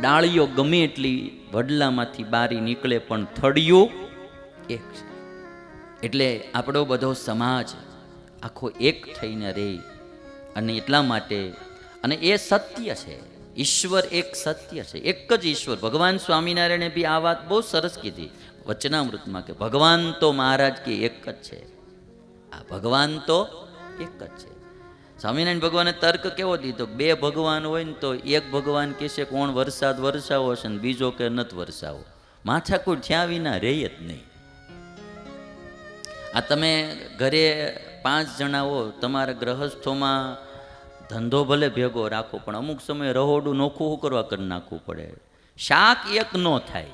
ડાળીઓ ગમે એટલી વડલામાંથી બારી નીકળે પણ થડિયું એક છે. એટલે આપણો બધો સમાજ આખો એક થઈને રહે અને એટલા માટે અને એ સત્ય છે. ઈશ્વર એક સત્ય છે. એક જ ઈશ્વર. ભગવાન સ્વામિનારાયણે બી આ વાત બહુ સરસ કીધી. વચનામૃતમાં કે ભગવાન તો મહારાજ કે એક જ છે. આ ભગવાન તો એક જ છે. સ્વામિનારાયણ ભગવાને તર્ક કેવો દીધો? બે ભગવાન હોય ને તો એક ભગવાન કહેશે કોણ વરસાદ વરસાવો છે ને બીજો કે નથી વરસાવો. માથાકૂટ થયા વિના રહે જ નહીં. આ તમે ઘરે પાંચ જણા હો, તમારા ગ્રહસ્થોમાં ધંધો ભલે ભેગો રાખો, પણ અમુક સમયે રહોડું નોખું કરવા કરી નાખવું પડે? શાક એક ન થાય.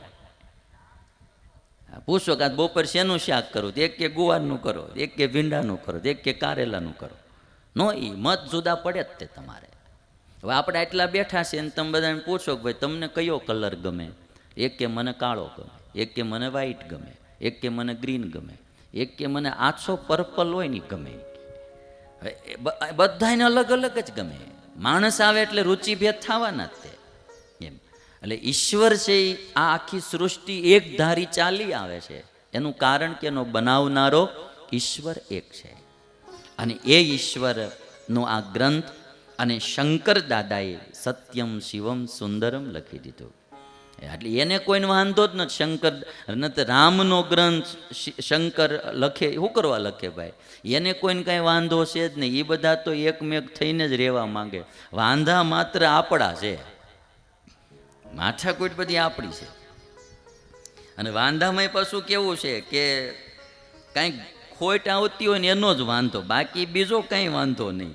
પૂછો કે બપોર શેનું શાક કરો? એક કે ગુવારનું કરો, એક કે ભીંડાનું કરો એક કે કારેલાનું કરો. નો એ મત જુદા પડે જ તે તમારે. હવે આપણે આટલા બેઠા છે ને તમે બધાને પૂછો કે ભાઈ તમને કયો કલર ગમે? એક કે મને કાળો ગમે, એક કે મને વ્હાઈટ ગમે, એક કે મને ગ્રીન ગમે, એક કે મને આછો પર્પલ હોય ને ગમે. હવે બધાયને અલગ અલગ જ ગમે. માણસ આવે એટલે રુચિભેદ થવાના જ તે. એમ. એટલે ઈશ્વર છે એ આ આખી સૃષ્ટિ એક ધારી ચાલી આવે છે. એનું કારણ કે એનો બનાવનારો ઈશ્વર એક છે. અને એ ઈશ્વરનો આ ગ્રંથ અને શંકર દાદાએ સત્યમ શિવમ સુંદરમ લખી દીધું. એટલે એને કોઈને વાંધો જ નથી. શંકર નથી રામનો ગ્રંથ શંકર લખે, શું કરવા લખે ભાઈ? એને કોઈને કાંઈ વાંધો છે જ નહીં. એ બધા તો એકમેક થઈને જ રહેવા માંગે. વાંધા માત્ર આપણા છે. માથાકૂટ બધી આપણી છે. અને વાંધામાં પાછું કેવું છે કે કાંઈક ખોટ આવતી હોય ને એનો જ વાંધો. બાકી બીજો કંઈ વાંધો નહીં.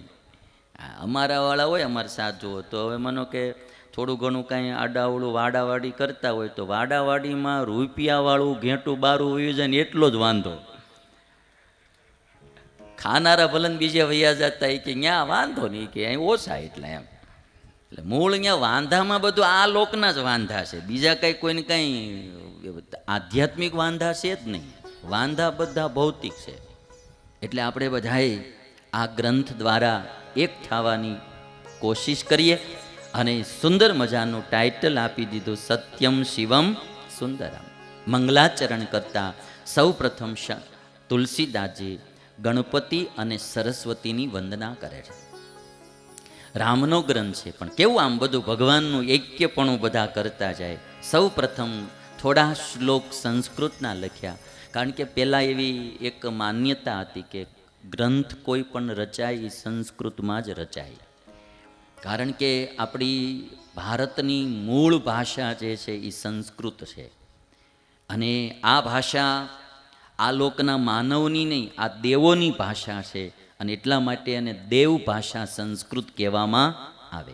આ અમારાવાળા હોય, અમારા સાધુઓ તો હવે માનો કે થોડું ઘણું કાંઈ આડાવડું, વાડાવાડી કરતા હોય તો વાડાવાડીમાં રૂપિયાવાળું ઘેંટું બારું હોય જાય ને એટલો જ વાંધો. ખાનારા ભલન બીજે વૈયા જતા કે ત્યાં વાંધો નહીં કે અહીં ઓછા એટલે એમ. એટલે મૂળ અહીંયા વાંધામાં બધું આ લોકના જ વાંધા છે. બીજા કંઈ કોઈને કંઈ આધ્યાત્મિક વાંધા છે જ નહીં. વાંધા બધા ભૌતિક છે. એટલે આપણે બધાએ આ ગ્રંથ દ્વારા એક થવાની કોશિશ કરીએ અને સુંદર મજાનું ટાઇટલ આપી દીધું સત્યમ શિવમ સુંદરમ. મંગલાચરણ કરતા સૌ પ્રથમ તુલસીદાસજી ગણપતિ અને સરસ્વતીની વંદના કરે છે. રામનો ગ્રંથ છે, પણ કેવું આમ બધું ભગવાનનું એક્યપણું બધા કરતા જાય. સૌ પ્રથમ થોડા શ્લોક સંસ્કૃતના લખ્યા. કારણ કે પહેલાં એવી એક માન્યતા હતી કે ગ્રંથ કોઈ પણ રચાય, એ સંસ્કૃતમાં જ રચાય. કારણ કે આપણી ભારતની મૂળ ભાષા જે છે, એ સંસ્કૃત છે. અને આ ભાષા આ લોકના માનવની નહીં, આ દેવોની ભાષા છે અને એટલા માટે એને દેવ ભાષા સંસ્કૃત કહેવામાં આવે.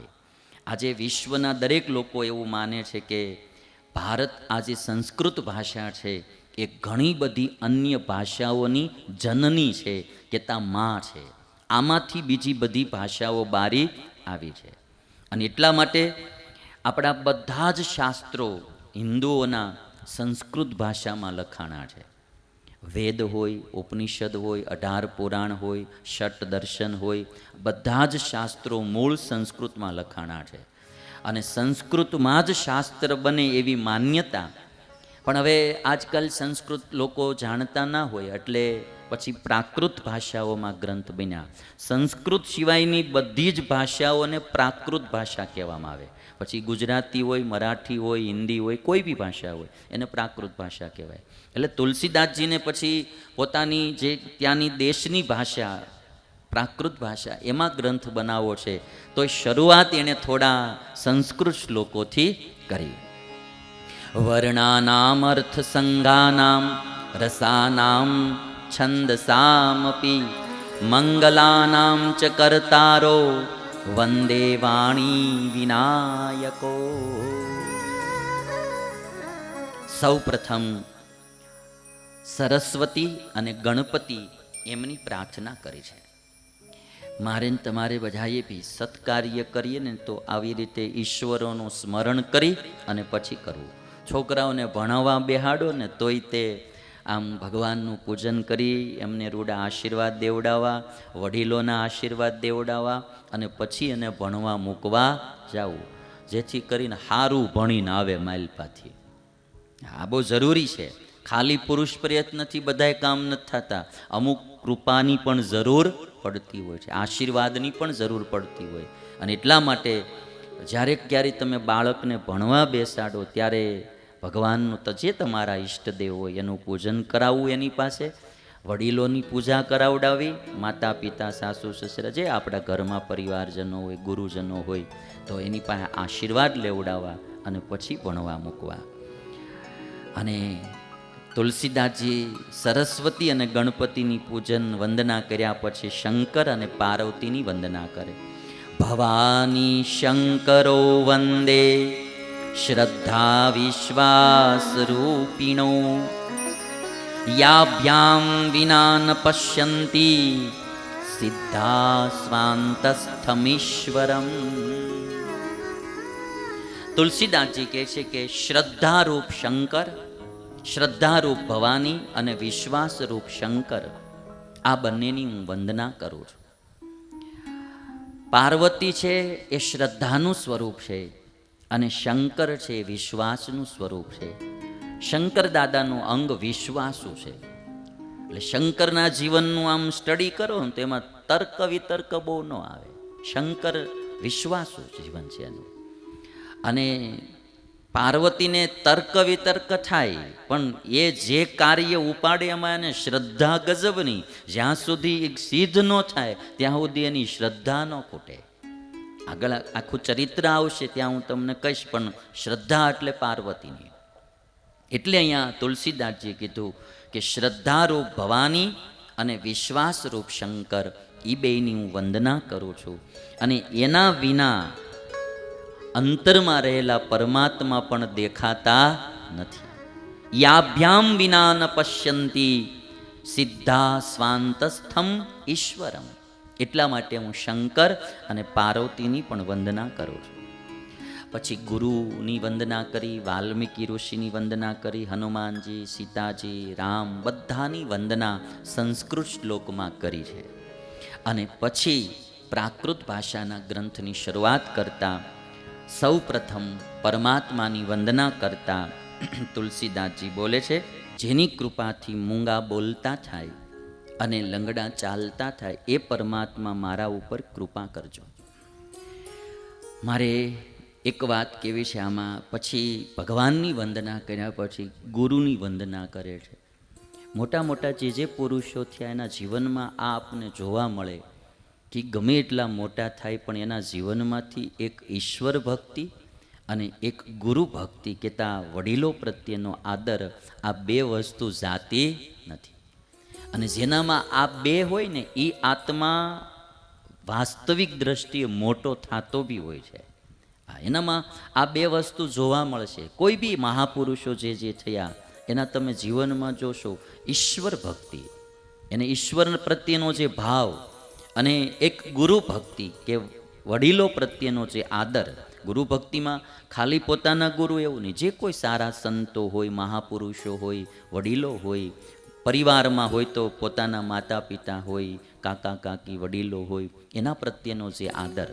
આજે વિશ્વના દરેક લોકો એવું માને છે કે ભારત આ જે સંસ્કૃત ભાષા છે એ ઘણી બધી અન્ય ભાષાઓની જનની છે કે તા માં છે. આમાંથી બીજી બધી ભાષાઓ બારી આવી છે. અને એટલા માટે આપણા બધા જ શાસ્ત્રો હિન્દુઓના સંસ્કૃત ભાષામાં લખાણા છે. વેદ હોય, ઉપનિષદ હોય, અઢાર પુરાણ હોય, ષટ દર્શન હોય, બધા જ શાસ્ત્રો મૂળ સંસ્કૃતમાં લખાણા છે. અને સંસ્કૃતમાં જ શાસ્ત્ર બને એવી માન્યતા પણ હવે આજકાલ સંસ્કૃત લોકો જાણતા ના હોય, એટલે પછી પ્રાકૃત ભાષાઓમાં ગ્રંથ બન્યા. સંસ્કૃત સિવાયની બધી જ ભાષાઓને પ્રાકૃત ભાષા કહેવામાં આવે. પછી ગુજરાતી હોય, મરાઠી હોય, હિન્દી હોય, કોઈ બી ભાષા હોય, એને પ્રાકૃત ભાષા કહેવાય. એટલે તુલસીદાસજીને પછી પોતાની જે ત્યાંની દેશની ભાષા, પ્રાકૃત ભાષા, એમાં ગ્રંથ બનાવવો છે, તો શરૂઆત એણે થોડા સંસ્કૃત શ્લોકોથી કરી. વર્ણાનામ અર્થ સંઘાનામ રસાનામ છંદસામપી મંગલાનામ ચ કરતારો વંદે વાણી વિનાયકો સૌ પ્રથમ સરસ્વતી અને ગણપતિ એમની પ્રાર્થના કરી છે. મારે તમારે બધાએ બી સત્કાર્ય કરીએ ને તો આવી રીતે ઈશ્વરોનું સ્મરણ કરી અને પછી કરવું. છોકરાઓને ભણાવવા બેહાડો ને તોય તે આમ ભગવાનનું પૂજન કરી, એમને રૂડા આશીર્વાદ દેવડાવવા, વડીલોના આશીર્વાદ દેવડાવવા અને પછી એને ભણવા મૂકવા જાવું, જેથી કરીને સારું ભણીને આવે માઇલપાથી આ બહુ જરૂરી છે. ખાલી પુરુષ પ્રયત્નથી બધાય કામ નથી થતા. અમુક કૃપાની પણ જરૂર પડતી હોય છે, આશીર્વાદની પણ જરૂર પડતી હોય. અને એટલા માટે જ્યારે ક્યારેક તમે બાળકને ભણવા બેસાડો, ત્યારે ભગવાનનું તો જે તમારા ઈષ્ટદેવ હોય એનું પૂજન કરાવવું એની પાસે, વડીલોની પૂજા કરાવડાવી માતા પિતા સાસુ, સસરા, જે આપણા ઘરમાં પરિવારજનો હોય, ગુરુજનો હોય, તો એની પાસે આશીર્વાદ લેવડાવવા અને પછી ભણવા મૂકવા. અને તુલસીદાસજી સરસ્વતી અને ગણપતિની પૂજન વંદના કર્યા પછી શંકર અને પાર્વતીની વંદના કરે. ભવાની શંકરો વંદે શ્રદ્ધા વિશ્વાસ રૂપિણો યાભ્યામ વિના ન પશ્યંતી સિદ્ધા સ્વાંતસ્થમીશ્વરમ તુલસીદાસજી કહે છે કે શ્રદ્ધારૂપ શંકર, શ્રદ્ધારૂપ ભવાની અને વિશ્વાસરૂપ શંકર, આ બંનેની હું વંદના કરું છું. પાર્વતી છે એ શ્રદ્ધાનું સ્વરૂપ છે. અને શંકર છે, વિશ્વાસનું સ્વરૂપ છે. શંકર દાદાનું અંગ વિશ્વાસુ છે. એટલે શંકરના જીવનનું આમ સ્ટડી કરો ને તો એમાં તર્ક વિતર્ક બહુ ન આવે. શંકર વિશ્વાસુ જીવન છે એનું. અને પાર્વતીને તર્ક વિતર્ક થાય, પણ એ જે કાર્ય ઉપાડે એમાં એને શ્રદ્ધા ગજબની જ્યાં સુધી એક સિદ્ધ ન થાય, ત્યાં સુધી એની શ્રદ્ધા ન ખૂટે. આગળ આખું ચરિત્ર આવશે ત્યાં હું તમને કહીશ, પણ શ્રદ્ધા એટલે પાર્વતીની. એટલે અહીંયા તુલસીદાસજીએ કીધું કે શ્રદ્ધારૂપ ભવાની અને વિશ્વાસરૂપ શંકર એ બેયની હું વંદના કરું છું. અને એના વિના અંતરમાં રહેલા પરમાત્મા પણ દેખાતા નથી. યાભ્યામ વિના ન પશ્યંતી, સિદ્ધા સ્વાંતસ્થમ ઈશ્વરમ. એટલા માટે હું શંકર અને પાર્વતીની પણ વંદના કરું છું. પછી ગુરુની વંદના કરી, વાલ્મીકી ઋષિની વંદના કરી, હનુમાનજી, સીતાજી, રામ બધાની વંદના સંસ્કૃત શ્લોકમાં કરી છે. અને પછી પ્રાકૃત ભાષાના ગ્રંથની શરૂઆત કરતા સૌ પ્રથમ પરમાત્માની વંદના કરતા, તુલસીદાસજી બોલે છે, જેની કૃપાથી મૂંગા બોલતા થાય અને લંગડા ચાલતા થાય એ પરમાત્મા મારા ઉપર કૃપા કરજો. મારે એક વાત કેવી છે આમાં? પછી ભગવાનની વંદના કર્યા પછી ગુરુની વંદના કરે છે. મોટા મોટા જે જે પુરુષો થયા એના જીવનમાં આ આપને જોવા મળે કે ગમે એટલા મોટા થાય પણ એના જીવનમાંથી એક ઈશ્વર ભક્તિ અને એક ગુરુ ભક્તિ કહેતા વડીલો પ્રત્યેનો આદર આ બે વસ્તુ જાતી નથી. અને જેનામાં આ બે હોય ને એ આત્મા વાસ્તવિક દ્રષ્ટિએ મોટો થતો બી હોય છે. એનામાં આ બે વસ્તુ જોવા મળશે. કોઈ બી મહાપુરુષો જે જે થયા, એના તમે જીવનમાં જોશો, ઈશ્વર ભક્તિ. એને ઈશ્વર પ્રત્યેનો જે ભાવ અને એક ગુરુ ભક્તિ કે વડીલો પ્રત્યેનો જે આદર. ગુરુ ભક્તિમાં ખાલી પોતાના ગુરુ એવું નહીં. જે કોઈ સારા સંતો હોય, મહાપુરુષો હોય, વડીલો હોય પરિવારમાં હોય તો પોતાના માતા પિતા હોય, કાકા, કાકી, વડીલો હોય, એના પ્રત્યેનો જે આદર.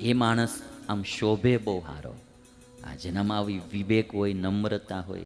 એ માણસ આમ શોભે બહુ સારો આ જેનામાં આવી વિવેક હોય, નમ્રતા હોય